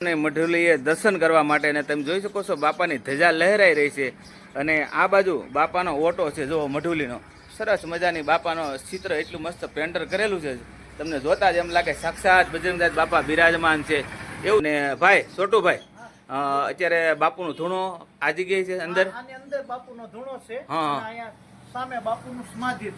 અને મઢુલીએ દર્શન કરવા માટે અને તમે જોઈ શકો છો બાપાની ધજા લહેરાઈ રહી છે અને આ બાજુ બાપાનો ઓટો છે જો મઢુલીનો. સરસ મજાની બાપાનો ચિત્ર એટલું મસ્ત પેન્ટર કરેલું છે. તમને જોતા જ એમ લાગે સાક્ષાત બજરંગદાસ બાપા બિરાજમાન છે. એવું ને ભાઈ છોટુભાઈ અત્યારે બાપુનું ધૂણો આ જગ્યાએ છે અંદર? અંદર બાપુનો ધૂણો છે. હા. સામે બાપુનું સમાધિ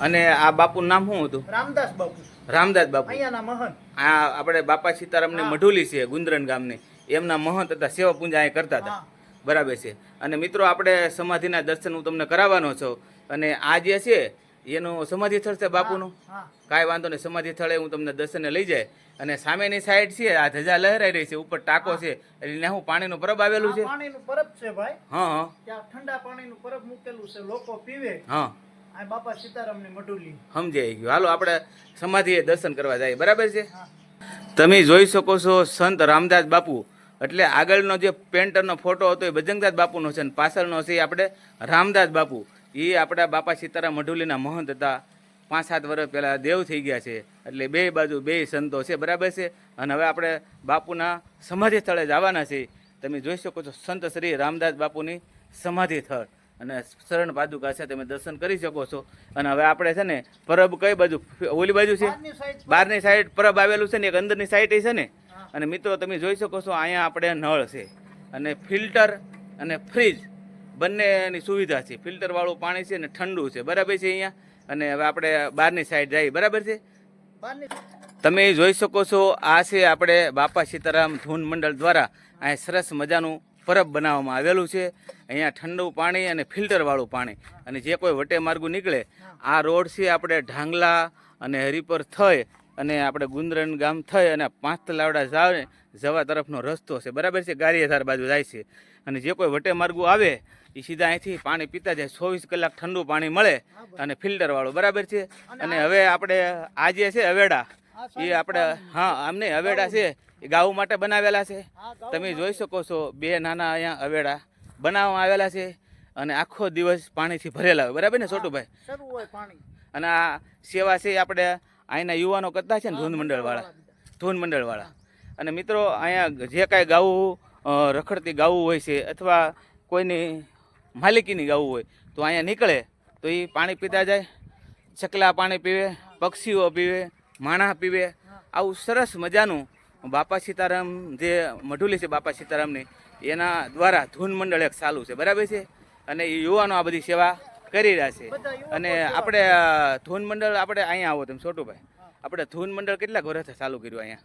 અને આ બાપુનું નામ શું હતું? રામદાસ બાપુ. રામદાસ બાપુ. અહીંયાના મહંત. આ આપણે બાપા સીતારામની મઢુલી છે ગુંદરન ગામની. એમના મહંત હતા સેવા પૂજા અહીં કરતા હતા. બરાબર છે. અને મિત્રો આપણે સમાધિના દર્શન હું તમને કરાવવાનો છું. અને આ જે છે એનું સમાધિ સ્થળ છે બાપુનું? કાંઈ વાંધો નહીં સમાધિ સ્થળે હું તમને દર્શને લઈ જાય. અને સામેની સાઈડ છે આ ધજા લહેરાઈ રહી છે ઉપર ટાંકો છે એટલે હું પાણીનું પરબ આવેલું છે. પાણીનું પરબ છે ભાઈ. હા હા. ત્યાં ઠંડા પાણીનું પરબ મૂકેલું છે લોકો પીવે. હા. આ બાપા સીતારામની મઢુલી. સમજાઈ ગયું. હાલો આપણે સમાધિએ દર્શન કરવા જઈએ બરાબર છે? તમે જોઈ શકો છો સંત રામદાસ બાપુ. એટલે આગળનો જે પેન્ટરનો ફોટો હતો એ બજરંગદાસ બાપુનો છે અને પાછળનો છે આપણે રામદાસ બાપુ. એ આપણા બાપા સીતારામ મઢુલીના મહંત હતા. પાંચ સાત વર્ષ પહેલાં દેવ થઈ ગયા છે. એટલે બે બાજુ બે સંતો છે બરાબર છે? અને હવે આપણે બાપુના સમાધિ સ્થળે જવાના છે. તમે જોઈ શકો છો સંત શ્રી રામદાસ બાપુની સમાધિ સ્થળ. અને શરણ પાદુકા છે તમે દર્શન કરી શકો છો. અને હવે આપણે છે ને પરબ કઈ બાજુ? ઓલી બાજુ છે? બહારની સાઈડ પરબ આવેલું છે ને એક અંદરની સાઈડ છે ને? અને મિત્રો તમે જોઈ શકો છો અહીંયા આપણે નળ છે. અને ફિલ્ટર અને ફ્રીજ. બંનેની સુવિધા છે. ફિલ્ટરવાળું પાણી છે ને ઠંડુ છે. બરાબર છે અહીંયા? અને હવે આપણે બહારની સાઈડ જઈએ. બરાબર છે? તમે જોઈ શકો છો આ છે આપણે બાપા સીતારામ ધૂન મંડળ દ્વારા અહીં સરસ મજાનું પરબ બનાવવામાં આવેલું છે. અહીંયા ઠંડુ પાણી અને ફિલ્ટરવાળું પાણી. અને જે કોઈ વટે માર્ગું નીકળે આ રોડ છે આપણે ઢાંગલા અને હરિપર થઈ અને આપણે ગુંદરન ગામ થઈ અને પાંચ તલાવડા જાવ જવા તરફનો રસ્તો છે. બરાબર છે? ગારિયાધાર બાજુ જાય છે. અને જે કોઈ વટે માર્ગો આવે એ સીધા અહીંથી પાણી પીતા જાય. ચોવીસ કલાક ઠંડુ પાણી મળે અને ફિલ્ટરવાળું બરાબર છે? અને હવે આપણે આ જે છે અવેડા એ આપણે હા આમને અવેડા છે. એ ગાઉ માટે બનાવેલા છે. તમે જોઈ શકો છો બે નાના અહીંયા અવેડા બનાવવામાં આવેલા છે અને આખો દિવસ પાણીથી ભરેલા હોય. બરાબર ને છોટુભાઈ? અને આ સેવા છે આપણે અહીંના યુવાનો કરતા છે ને ધૂન મંડળવાળા ધૂન મંડળવાળા અને મિત્રો અહીંયા જે કાંઈ ગાવું રખડતી ગાવું હોય છે અથવા કોઈની માલિકીની ગાવું હોય તો અહીંયા નીકળે તો એ પાણી પીતા જાય ચકલા પાણી પીવે પક્ષીઓ પીવે માણા પીવે. આવું સરસ મજાનું બાપા સીતારામ જે મઢુલી છે બાપા સીતારામની એના દ્વારા ધૂન મંડળ એક ચાલુ છે. બરાબર છે? અને એ યુવાનો આ બધી સેવા કરી રહ્યા છે. અને આપણે ધૂન મંડળ આપણે અહીંયા આવો તમે છોટુભાઈ આપણે ધૂન મંડળ કેટલાક વર્ષ ચાલુ કર્યું અહીંયા?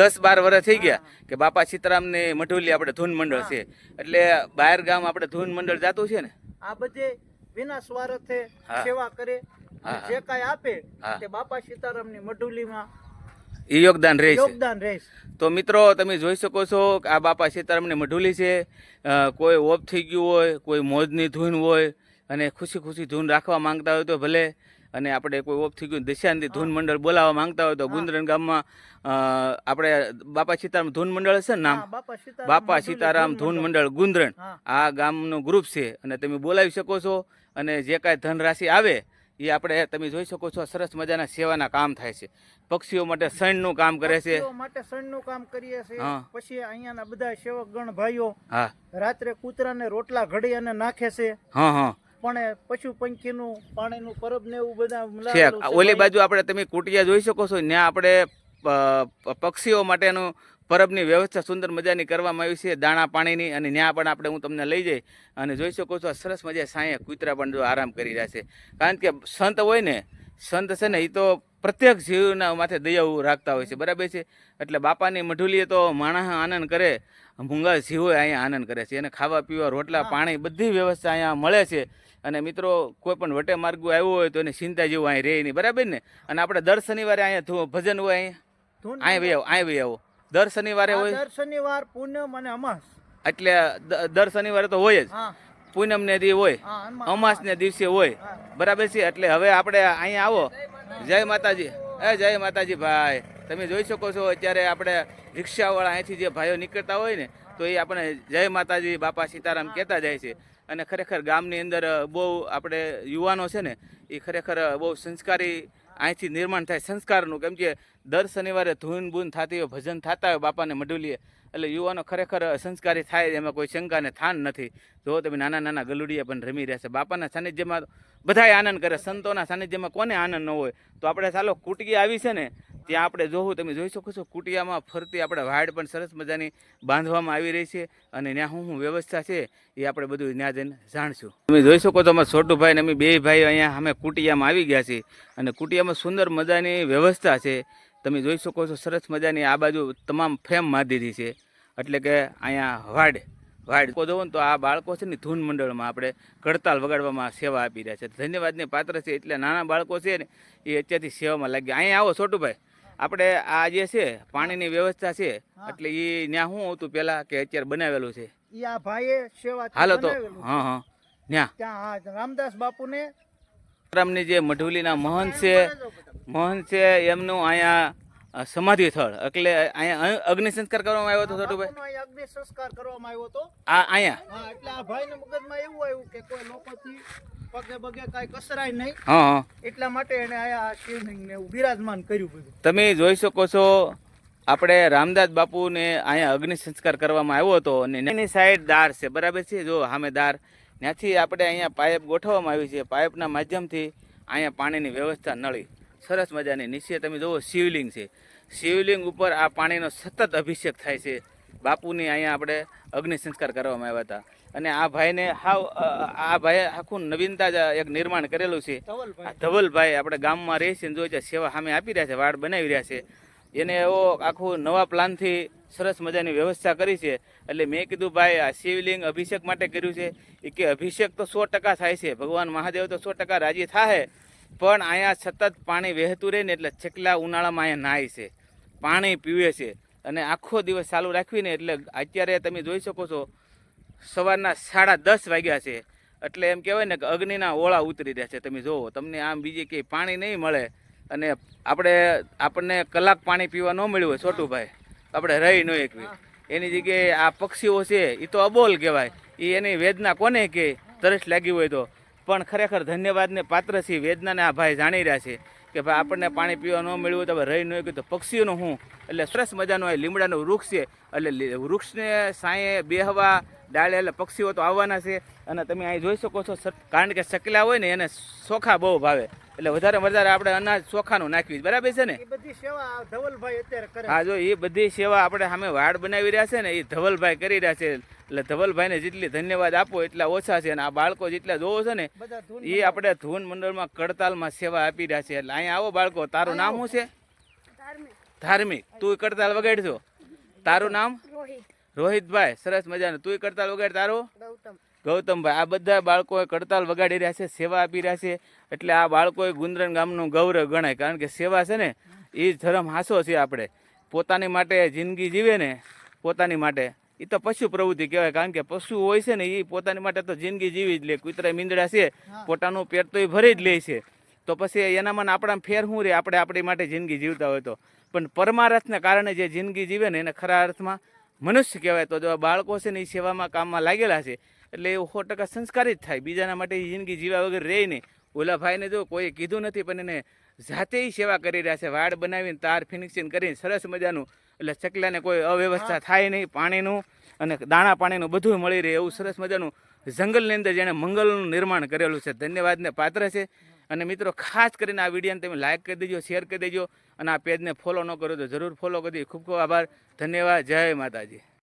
દસ બાર વર્ષ થઈ ગયું કે બાપા સીતારામની મઢુલી આપણે ધૂન મંડળ છે. એટલે બહાર ગામ આપણે ધૂન મંડળ જાતું છે ને? આ બધે વિના સ્વાર્થે સેવા કરે. જે કાંઈ આપે. તે બાપા સીતારામની મઢુલીમાં એ યોગદાન રહે છે. યોગદાન રહેશે તો મિત્રો તમે જોઈ શકો છો કે આ બાપા સીતારામની મઢુલી છે. કોઈ ઓફ થઈ ગયું હોય કોઈ મોજની ધૂન હોય અને ખુશી ખુશી ધૂન રાખવા માંગતા હોય તો ભલે અને આપણે કોઈ ઓફ થઈ ગયું દશાંતિ ધૂન મંડળ બોલાવવા માંગતા હોય તો ગુંદરન ગામમાં આપણે બાપા સીતારામ ધૂન મંડળ છે ને નામ? બાપા સીતારામ ધૂન મંડળ. ગુંદરણ આ ગામનું ગ્રુપ છે અને તમે બોલાવી શકો છો અને જે કાંઈ ધનરાશિ આવે એ આપણે તમે જોઈ શકો છો સરસ મજાના સેવાના કામ થાય છે. પક્ષીઓ માટે સૈનનું કામ કરે છે. માટે સણનું કામ કરીએ છીએ. પછી અહીંયાના બધા સેવક ગણ ભાઈઓ રાત્રે કૂતરાને રોટલા ઘડી અને નાખે છે. હા હા. પણ પશુ પંખીનું પાણીનું પરબ ને એવું બધા ઓલી બાજુ આપણે તમે કુટિયા જોઈ શકો છો ત્યાં આપણે પક્ષીઓ માટેનું પરબની વ્યવસ્થા સુંદર મજાની કરવામાં આવી છે. દાણા પાણીની અને ત્યાં પણ આપણે હું તમને લઈ જઈ અને જોઈ શકો છો સરસ મજા સાંયે કૂતરા પણ જો આરામ કરી રહ્યા છે. કારણ કે સંત હોય ને સંત છે ને એ તો પ્રત્યેક જીવના માથે દયાઓ રાખતા હોય છે. બરાબર છે? એટલે બાપાની મઢુલીએ તો માણસ આનંદ કરે મૂંગા જીવો અહીંયા આનંદ કરે છે. એને ખાવા પીવા રોટલા પાણી બધી વ્યવસ્થા અહીંયા મળે છે. અને મિત્રો કોઈ પણ વટે માર્ગો આવ્યો હોય તો એની ચિંતા જેવું અહીં રહે નહીં. બરાબર ને? અને આપણે દર શનિવારે અહીંયા ભજન હોય અહીંયા? અહીં ભાઈ આવો અહીં ભાઈ આવો. દર શનિવારે હોય? દર શનિવાર પૂનમ અને અમાસ. એટલે દર શનિવારે તો હોય જ. પૂનમ ને દી હોય અમાસ. ને દિવસે હોય. બરાબર છે? એટલે હવે આપણે અહીંયા આવો. જય માતાજી. એ જય માતાજી ભાઈ. તમે જોઈ શકો છો અત્યારે આપણે રિક્ષાવાળા અહીંથી જે ભાઈઓ નીકળતા હોય ને તો એ આપણે જય માતાજી બાપા સીતારામ કહેતા જાય છે. અને ખરેખર ગામની અંદર બહુ આપણે યુવાનો છે ને એ ખરેખર બહુ સંસ્કારી અહીંથી નિર્માણ થાય. સંસ્કારનું કેમ કે દર શનિવારે ધૂન બૂન થતી હોય, ભજન થતા હોય બાપાને મઢુલીએ એટલે યુવાનો ખરેખર સંસ્કારી થાય, એમાં કોઈ શંકાને થાન નથી. જો તમે નાના નાના ગલુડિયા પણ રમી રહ્યા છે, બાપાના સાનિધ્યમાં બધાય આનંદ કરે, સંતોના સાનિધ્યમાં કોને આનંદ ન હોય? તો આપણે ચાલો કુટકી આવી છે ને, ત્યાં આપણે જોવું, તમે જોઈ શકો છો કુટિયામાં ફરતી આપણે વાડ પણ સરસ મજાની બાંધવામાં આવી રહી છે અને ત્યાં શું શું વ્યવસ્થા છે એ આપણે બધું ત્યાં જઈને જાણશું. તમે જોઈ શકો છો અમારા છોટુભાઈ અને અમે બે ભાઈ અહીંયા અમે કુટિયામાં આવી ગયા છીએ અને કુટિયામાં સુંદર મજાની વ્યવસ્થા છે. તમે જોઈ શકો છો સરસ મજાની આ બાજુ તમામ ફ્રેમ મારી છે. એટલે કે અહીંયા વાડ વાડ. જોવો ને તો આ બાળકો છે ને ધૂન મંડળમાં આપણે કડતાલ વગાડવામાં સેવા આપી રહ્યા છે. ધન્યવાદને પાત્ર છે એટલે નાના બાળકો છે ને એ અત્યારથી સેવામાં લાગ્યા. અહીંયા આવો છોટુભાઈ. આપણે આ જે છે પાણીની વ્યવસ્થા છે એટલે એ ત્યાં શું હતું પેલા કે અત્યારે બનાવેલું છે. હાલો તો. હા હા. ત્યાં રામદાસ બાપુને રામની જે મઢુલીના મહંત છે મહંત છે એમનું અહીંયા સમાધિ સ્થળ. એટલે અહીંયા અગ્નિ સંસ્કાર કરવામાં આવ્યો હતો છોટુભાઈ ભાઈ અગ્નિ સંસ્કાર કરવામાં આવ્યો હતો. આ અહીંયા? એટલે આ ભાઈને મગજમાં એવું આવ્યું કે કોઈ લોકોથી પગે બગે કાંઈ કસરાય નહીં. હા એટલા માટે એને આયા શિવલિંગને બિરાજમાન કર્યું બધું. તમે જોઈ શકો છો આપણે રામદાસ બાપુને અહીંયા અગ્નિ સંસ્કાર કરવામાં આવ્યો હતો અને એની સાઈડ દાર છે બરાબર છે? જો સામે દાર. ત્યાંથી આપણે અહીંયા પાઇપ ગોઠવવામાં આવી છે. પાઇપના માધ્યમથી અહીંયા પાણીની વ્યવસ્થા નળી. સરસ મજાની. નીચે તમે જુઓ, શિવલિંગ છે. શિવલિંગ ઉપર આ પાણીનો સતત અભિષેક થાય છે. બાપુની અહીંયા આપણે અગ્નિ સંસ્કાર કરવામાં આવ્યા હતા. અને આ ભાઈને હાવ આ ભાઈ આખું નવીનતા જ એક નિર્માણ કરેલું છે. ધવલભાઈ આપણે ગામમાં રહે છે જોઈએ છે સેવા સામે આપી રહ્યા છે, વાડ બનાવી રહ્યા છે. એને એવો આખું નવા પ્લાનથી સરસ મજાની વ્યવસ્થા કરી છે. એટલે મેં કીધું, ભાઈ, આ શિવલિંગ અભિષેક માટે કર્યું છે. એ કે અભિષેક તો સો ટકા થાય છે. ભગવાન મહાદેવ તો સો ટકા રાજી થાય પણ અહીંયા સતત પાણી વહેતું રહે ને એટલે છેકલા ઉનાળામાં અહીંયા નાય છે. પાણી પીવે છે અને આખો દિવસ ચાલુ રાખવીને એટલે અત્યારે તમે જોઈ શકો છો, સવારના સાડા દસ વાગ્યા છે. એટલે એમ કહેવાય ને કે અગ્નિના ઓળા ઉતરી રહ્યા છે. તમે જુઓ તમને આમ બીજે ક્યાંય પાણી નહીં મળે. અને આપણે, આપણને કલાક પાણી પીવા ન મળ્યું હોય, છોટુભાઈ. આપણે રહી ન એકવી એની જગ્યાએ આ પક્ષીઓ છે એ તો અબોલ કહેવાય. એ એની વેદના કોને કે તરસ લાગી હોય તો. પણ ખરેખર ધન્યવાદને પાત્ર છીએ વેદનાને આ ભાઈ જાણી રહ્યા છે કે ભાઈ આપણને પાણી પીવા ન મળ્યું તો રહી ન હોય તો પક્ષીઓનું હું, એટલે સરસ મજાનું એ લીમડાનું વૃક્ષ છે, એટલે વૃક્ષને સાંયે બેહવા ડાળે એટલે પક્ષીઓ તો આવવાના છે. અને તમે અહીં જોઈ શકો છો કારણ કે સકલા હોય ને એને ચોખા બહુ ભાવે. એટલે વધારે વધારે આપણે અનાજ ચોખાનું નાખવી બરાબર છે ને? હા જો એ બધી સેવા આપણે સામે વાડ બનાવી રહ્યા છે ને એ ધવલભાઈ કરી રહ્યા છે. એટલે ધવલભાઈને જેટલી ધન્યવાદ આપો એટલા ઓછા છે. અને આ બાળકો જેટલા જોવો છે ને એ આપણે ધૂન મંડળમાં કડતાલમાં સેવા આપી રહ્યા છે. એટલે અહીંયા આવો બાળકો તારું નામ શું છે? ધાર્મિક. તું કડતાલ વગાડજો. તારું નામ? રોહિતભાઈ સરસ મજાનું. તું કડતાલ વગાડ તારો? ગૌતમભાઈ આ બધા બાળકોએ કડતાલ વગાડી રહ્યા છે સેવા આપી રહ્યા છે. એટલે આ બાળકોએ ગુંદરન ગામનું ગૌરવ ગણાય. કારણ કે સેવા છે ને એ ધર્મ હાસો છે આપણે. પોતાની માટે જિંદગી જીવે ને પોતાની માટે. એ તો પશુ પ્રવૃત્તિ કહેવાય. કારણ કે પશુ હોય છે ને એ પોતાની માટે તો જિંદગી જીવી જ લે. કૂતરા મીંદડા છે પોતાનું પેટ તો એ ભરી જ લે છે. તો પછી એનામાં આપણા ફેર શું રે આપણે આપણી માટે જિંદગી જીવતા હોય તો. પણ પરમાર્થને કારણે જે જિંદગી જીવે ને એને ખરા અર્થમાં મનુષ્ય કહેવાય તો જો આ બાળકો છે ને એ સેવામાં કામમાં લાગેલા છે એટલે એ સો ટકા સંસ્કારી જ થાય. બીજાના માટે જિંદગી જીવા વગર રહે નહીં. ઓલા ભાઈને જો કોઈ કીધું નથી પણ એને જાતે સેવા કરી રહ્યા છે. વાડ બનાવીને તાર ફિનિશિંગ કરીને સરસ મજાનું એટલે ચકલાને કોઈ અવ્યવસ્થા થાય નહીં પાણીનું અને દાણા પાણીનું બધું મળી રહે એવું સરસ મજાનું જંગલની અંદર જેણે મંગલનું નિર્માણ કરેલું છે. ધન્યવાદને પાત્ર છે. અને મિત્રો, ખાસ કરીને આ વિડીયોને તમે લાઇક કરી દેજો શેર કરી દેજો અને આ પેજને ફોલો ન કરો તો જરૂર ફોલો કરી દેજો. ખૂબ ખૂબ આભાર. ધન્યવાદ. જય માતાજી.